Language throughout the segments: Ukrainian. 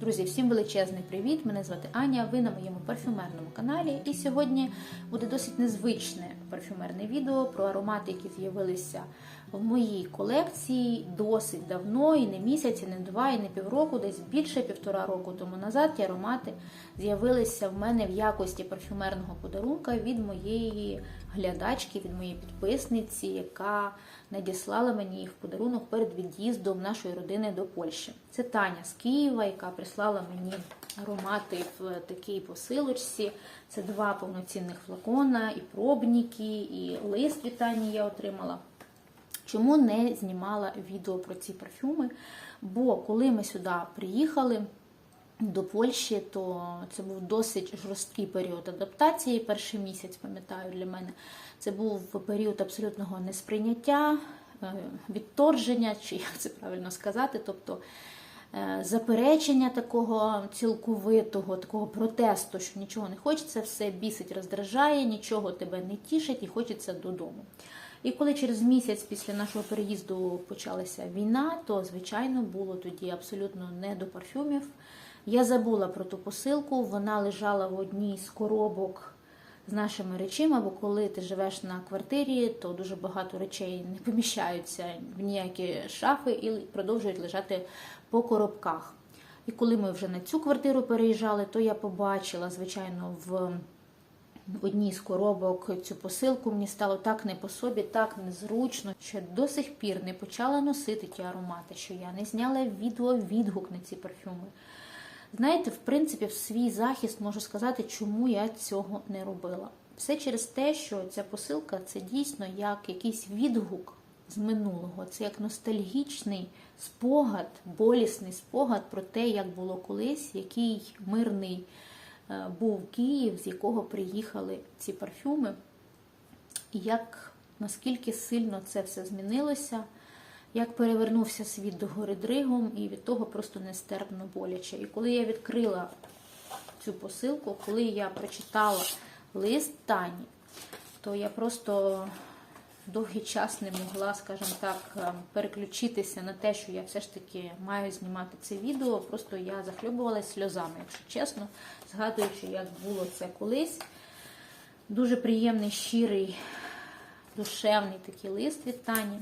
Друзі, всім величезний привіт! Мене звати Аня. Ви на моєму парфюмерному каналі. І сьогодні буде досить незвичне парфюмерне відео про аромати, які з'явилися в моїй колекції досить давно, і не місяць, і не два, і не півроку, десь більше півтора року тому назад. Ті аромати з'явилися в мене в якості парфюмерного подарунка від моєї глядачки, від моєї підписниці, яка надіслала мені їх в подарунок перед від'їздом нашої родини до Польщі. Це Таня з Києва, яка прислала мені аромати в такій посилочці. Це два повноцінних флакона, і пробники, і лист від Тані я отримала. Чому не знімала відео про ці парфюми? Бо коли ми сюди приїхали до Польщі, то це був досить жорсткий період адаптації. Перший місяць, пам'ятаю, для мене це був період абсолютного несприйняття, е, відторження, чи як це правильно сказати, тобто е, заперечення такого цілковитого, такого протесту, що нічого не хочеться, все бісить, роздражає, нічого тебе не тішить і хочеться додому. І коли через місяць після нашого переїзду почалася війна, то звичайно було тоді абсолютно не до парфюмів. Я забула про ту посилку, вона лежала в одній з коробок з нашими речима, бо коли ти живеш на квартирі, то дуже багато речей не поміщаються в ніякі шафи і продовжують лежати по коробках. І коли ми вже на цю квартиру переїжджали, то я побачила, звичайно, в в одній з коробок цю посилку мені стало так не по собі, так незручно, що до сих пір не почала носити ті аромати, що я не зняла відео відгук на ці парфюми. Знаєте, в принципі, в свій захист можу сказати, чому я цього не робила. Все через те, що ця посилка це дійсно як якийсь відгук з минулого, це як ностальгічний спогад, болісний спогад про те, як було колись, який мирний був Київ, з якого приїхали ці парфюми, як наскільки сильно це все змінилося, як перевернувся світ до гори дригом, і від того просто нестерпно боляче. І коли я відкрила цю посилку, коли я прочитала лист Тані, то я просто довгий час не могла, скажімо так, переключитися на те, що я все ж таки маю знімати це відео. Просто я захлюбувалася сльозами, якщо чесно, згадуючи, як було це колись. Дуже приємний, щирий, душевний такий лист від Тані.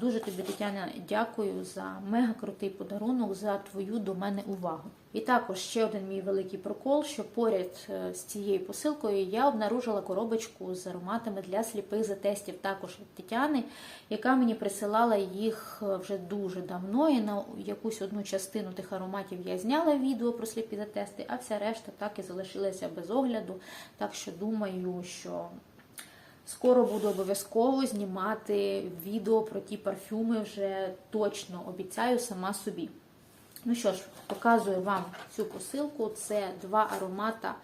Дуже тобі, Тетяна, дякую за мега крутий подарунок, за твою до мене увагу. І також ще один мій великий прокол, що поряд з цією посилкою я обнаружила коробочку з ароматами для сліпих затестів, також від Тетяни, яка мені присилала їх вже дуже давно. І на якусь одну частину тих ароматів я зняла відео про сліпі затести, а вся решта так і залишилася без огляду. Так що думаю, що. Скоро буду обов'язково знімати відео про ті парфюми, вже точно обіцяю сама собі. Ну що ж, показую вам цю посилку. Це два аромата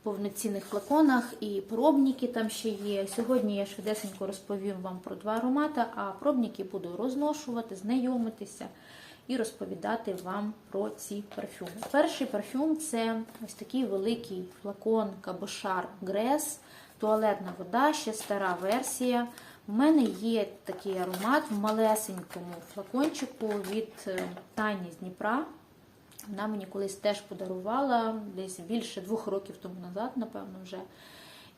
в повноцінних флаконах і пробники там ще є. Сьогодні я швидесенько розповім вам про два аромата, а пробники буду розношувати, знайомитися і розповідати вам про ці парфюми. Перший парфюм це ось такий великий флакон Кабошар Грес туалетна вода, ще стара версія. У мене є такий аромат в малесенькому флакончику від Тані з Дніпра. Вона мені колись теж подарувала десь більше двох років тому назад, напевно, вже.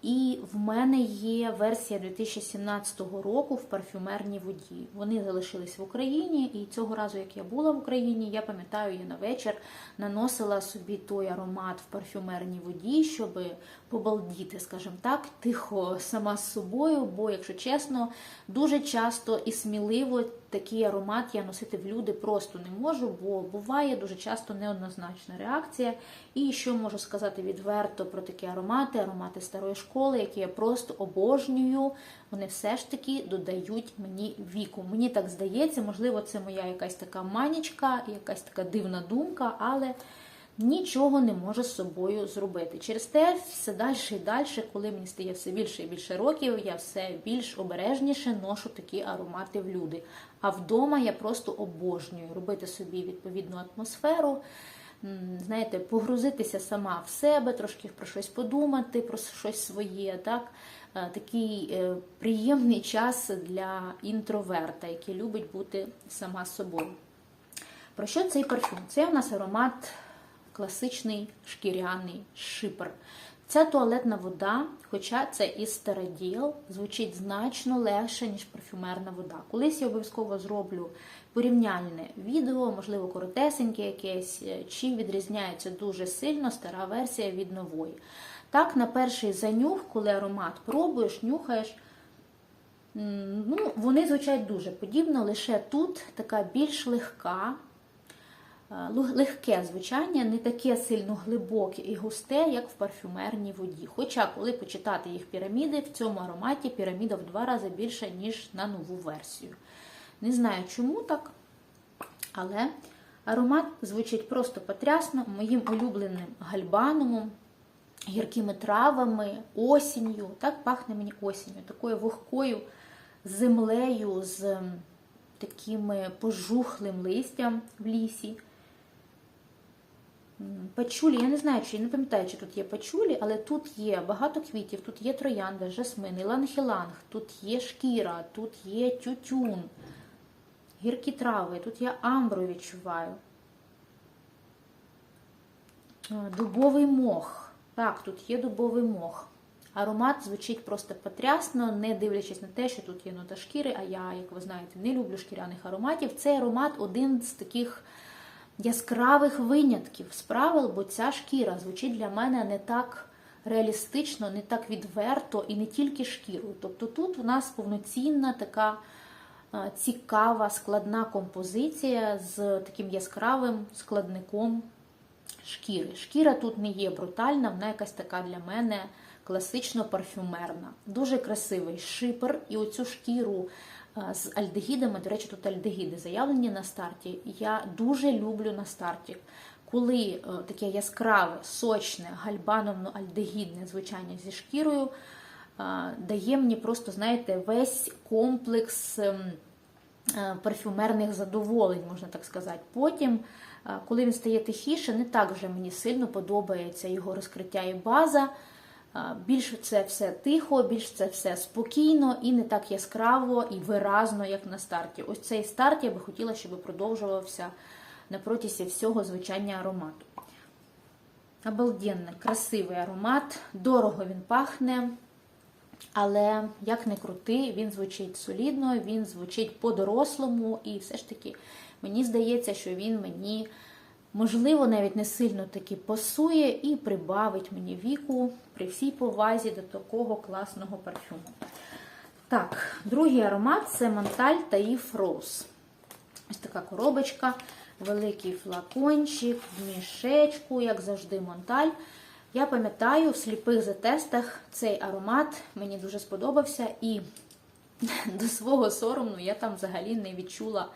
І в мене є версія 2017 року в парфюмерній воді. Вони залишились в Україні, і цього разу, як я була в Україні, я пам'ятаю, я на вечір наносила собі той аромат в парфюмерній воді, щоб побалдіти, скажімо так, тихо сама з собою. Бо, якщо чесно, дуже часто і сміливо такий аромат я носити в люди просто не можу, бо буває дуже часто неоднозначна реакція. І що можу сказати відверто про такі аромати, аромати старої школи, які я просто обожнюю. Вони все ж таки додають мені віку. Мені так здається, можливо, це моя якась така манічка, якась така дивна думка, але нічого не може з собою зробити. Через те все далі і далі, коли мені стає все більше і більше років, я все більш обережніше ношу такі аромати в люди. А вдома я просто обожнюю робити собі відповідну атмосферу. Знаєте, погрузитися сама в себе, трошки про щось подумати, про щось своє. так? Такий е, приємний час для інтроверта, який любить бути сама собою. Про що цей парфюм? Це у нас аромат класичний шкіряний шипер. Ця туалетна вода, хоча це і староділ, звучить значно легше, ніж парфюмерна вода. Колись я обов'язково зроблю порівняльне відео, можливо, коротесеньке якесь, чи відрізняється дуже сильно стара версія від нової. Так, на перший занюх, коли аромат пробуєш, нюхаєш, ну, вони звучать дуже подібно, лише тут така більш легка, е, легке звучання, не таке сильно глибоке і густе, як в парфюмерній воді. Хоча, коли почитати їх піраміди, в цьому ароматі піраміда в два рази більша, ніж на нову версію. Не знаю, чому так, але аромат звучить просто потрясно, моїм улюбленим гальбанумом, гіркими травами, осінню. Так пахне мені осінню, такою вогкою землею з м, таким пожухлим листям в лісі. Пачулі, я не знаю, чи я не пам'ятаю, чи тут є пачулі, але тут є багато квітів, тут є троянда, жасмин, іланг-іланг, тут є шкіра, тут є тютюн, гіркі трави, тут я амбру відчуваю. Е, Дубовий мох. Так, тут є дубовий мох. Аромат звучить просто потрясно, не дивлячись на те, що тут є нота шкіри, а я, як ви знаєте, не люблю шкіряних ароматів. Цей аромат один з таких яскравих винятків з правил, бо ця шкіра звучить для мене не так реалістично, не так відверто і не тільки шкірою. Тобто тут у нас повноцінна така е, цікава, складна композиція з таким яскравим складником шкіри. Шкіра тут не є брутальна, вона якась така для мене класично парфюмерна. Дуже красивий шипер, і оцю шкіру з альдегідами, до речі, тут альдегіди заявлені на старті. Я дуже люблю на старті. Коли е, таке яскраве, сочне, гальбановно-альдегідне звучання зі шкірою е, дає мені просто, знаєте, весь комплекс ем, е, парфюмерних задоволень, можна так сказати. Потім, коли він стає тихіше, не так вже мені сильно подобається його розкриття і база. Е, Більш це все тихо, більш це все спокійно і не так яскраво і виразно, як на старті. Ось цей старт я би хотіла, щоб продовжувався на протязі всього звучання аромату. Обалденно, красивий аромат, дорого він пахне, але як не крути, він звучить солідно, він звучить по-дорослому, і все ж таки мені здається, що він мені, можливо, навіть не сильно таки пасує і прибавить мені віку при всій повазі до такого класного парфюму. Так, другий аромат це Монталь Таїф Роуз. Ось така коробочка, великий флакончик, мішечку, як завжди, Монталь. Я пам'ятаю, в сліпих затестах цей аромат мені дуже сподобався, і до свого сорому я там взагалі не відчула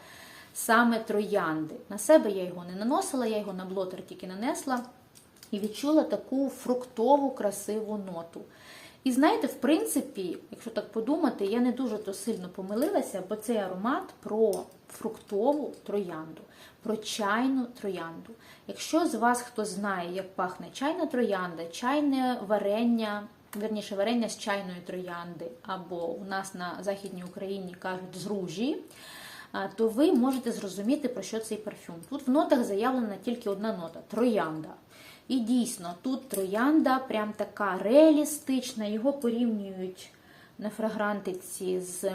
саме троянди. На себе я його не наносила, я його на блотер тільки нанесла і відчула таку фруктову, красиву ноту. І знаєте, в принципі, якщо так подумати, я не дуже то сильно помилилася, бо цей аромат про фруктову троянду, про чайну троянду. Якщо з вас хто знає, як пахне чайна троянда, чайне варення, верніше варення з чайної троянди, або у нас на Західній Україні кажуть з ружі, то ви можете зрозуміти, про що цей парфюм. Тут в нотах заявлена тільки одна нота троянда. І дійсно, тут троянда прям така реалістична, його порівнюють на фрагрантиці з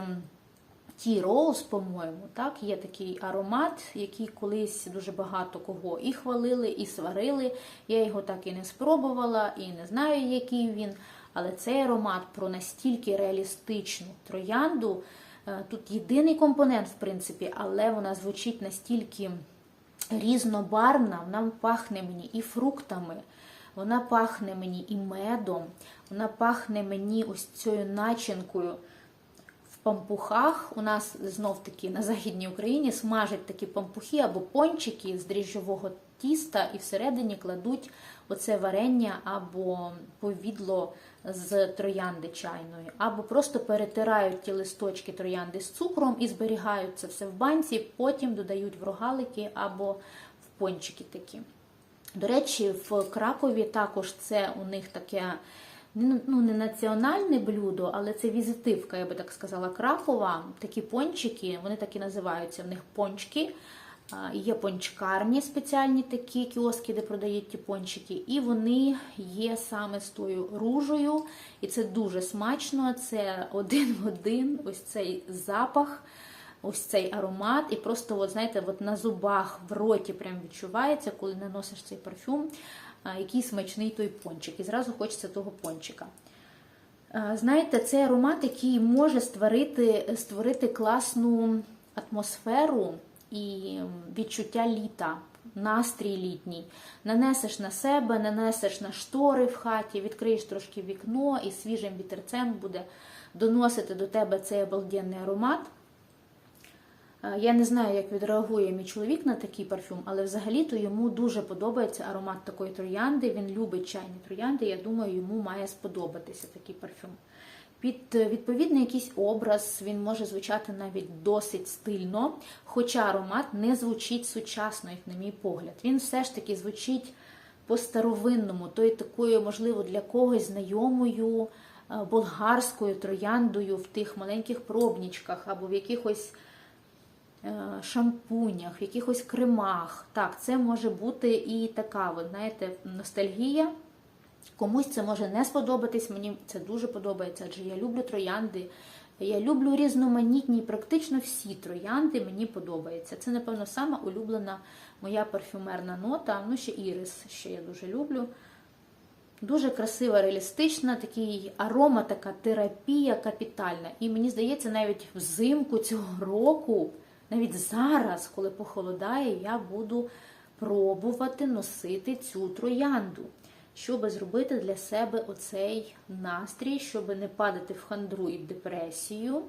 Ті Роуз, по-моєму, так, є такий аромат, який колись дуже багато кого і хвалили, і сварили. Я його так і не спробувала, і не знаю, який він. Але цей аромат про настільки реалістичну троянду. Е, Тут єдиний компонент, в принципі, але вона звучить настільки різнобарвна, вона пахне мені і фруктами, вона пахне мені і медом, вона пахне мені ось цією начинкою в пампухах. У нас знов таки на Західній Україні смажать такі пампухи або пончики з дріжджового тіста і всередині кладуть оце варення або повідло з троянди чайної, або просто перетирають ті листочки троянди з цукром і зберігають це все в банці, потім додають в рогалики або в пончики такі. До речі, в Кракові також це у них таке ну, не національне блюдо, але це візитивка, я би так сказала, Кракова. Такі пончики, вони так і називаються в них пончки. Є пончикарні спеціальні такі кіоски, де продають ті пончики, і вони є саме з тою ружею. І це дуже смачно. Це один в один, ось цей запах, ось цей аромат. І просто, от, знаєте, от на зубах, в роті прям відчувається, коли наносиш цей парфюм, який смачний той пончик. І зразу хочеться того пончика. Знаєте, це аромат, який може створити, створити класну атмосферу і відчуття літа, настрій літній. Нанесеш на себе, нанесеш на штори в хаті, відкриєш трошки вікно і свіжим вітерцем буде доносити до тебе цей обалденний аромат. Е, Я не знаю, як відреагує мій чоловік на такий парфюм, але взагалі-то йому дуже подобається аромат такої троянди. Він любить чайні троянди. Я думаю, йому має сподобатися такий парфюм. Під відповідний якийсь образ він може звучати навіть досить стильно, хоча аромат не звучить сучасно, як на мій погляд. Він все ж таки звучить по-старовинному, то й такою, можливо, для когось знайомою е, болгарською трояндою в тих маленьких пробнічках або в якихось е, шампунях, в якихось кремах. Так, це може бути і така, от, знаєте, ностальгія. Комусь це може не сподобатись, мені це дуже подобається, адже я люблю троянди. Я люблю різноманітні, практично всі троянди мені подобаються. Це, напевно, сама улюблена моя парфюмерна нота. Ну, ще ірис, ще я дуже люблю. Дуже красива, реалістична, такий арома, така терапія капітальна. І мені здається, навіть взимку цього року, навіть зараз, коли похолодає, я буду пробувати носити цю троянду щоб зробити для себе оцей настрій, щоб не падати в хандру і в депресію.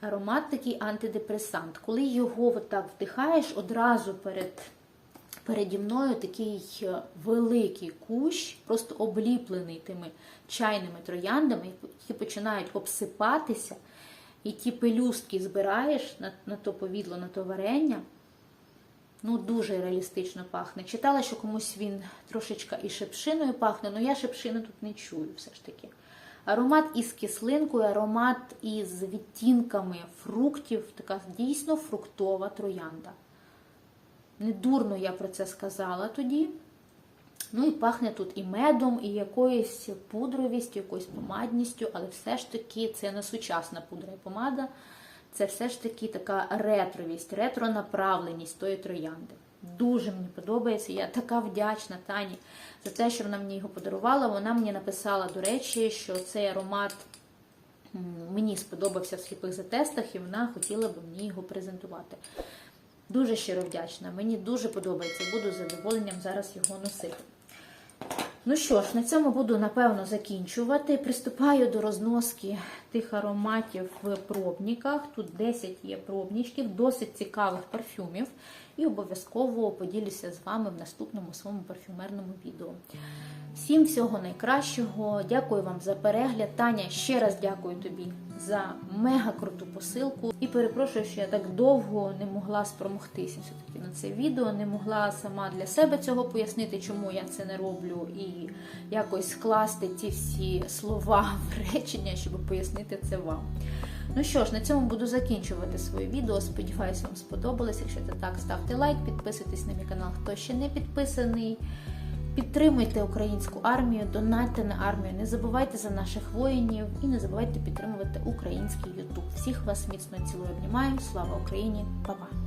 Аромат такий антидепресант. Коли його отак вдихаєш, одразу перед переді мною такий великий кущ, просто обліплений тими чайними трояндами, які починають обсипатися, і ті пелюстки збираєш на, на то повідло, на то варення. Ну, дуже реалістично пахне. Читала, що комусь він трошечка і шепшиною пахне, але я шепшини тут не чую все ж таки. Аромат із кислинкою, аромат із відтінками фруктів, така дійсно фруктова троянда. Недурно я про це сказала тоді. Ну і пахне тут і медом, і якоюсь пудровістю, якоюсь помадністю, але все ж таки це не сучасна пудра і помада це все ж таки така ретровість, ретронаправленість тої троянди. Дуже мені подобається. Я така вдячна Тані за те, що вона мені його подарувала. Вона мені написала, до речі, що цей аромат мені сподобався в сліпих затестах, і вона хотіла б мені його презентувати. Дуже щиро вдячна. Мені дуже подобається, буду задоволенням зараз його носити. Ну що ж, на цьому буду напевно закінчувати. Приступаю до розноски тих ароматів в пробниках. Тут 10 є пробничків, досить цікавих парфюмів. І обов'язково поділюся з вами в наступному своєму парфюмерному відео. Всім всього найкращого. Дякую вам за перегляд. Таня, ще раз дякую тобі за мега круту посилку. І перепрошую, що я так довго не могла спромогтися все-таки на це відео, не могла сама для себе цього пояснити, чому я це не роблю, і якось скласти ті всі слова в речення, щоб пояснити це вам. Ну що ж, на цьому буду закінчувати своє відео. Сподіваюся, вам сподобалось. Якщо це так, ставте лайк, підписуйтесь на мій канал, хто ще не підписаний. Підтримуйте українську армію, донатьте на армію, не забувайте за наших воїнів і не забувайте підтримувати український Ютуб. Всіх вас міцно цілую обнімаю. Слава Україні, Па-па!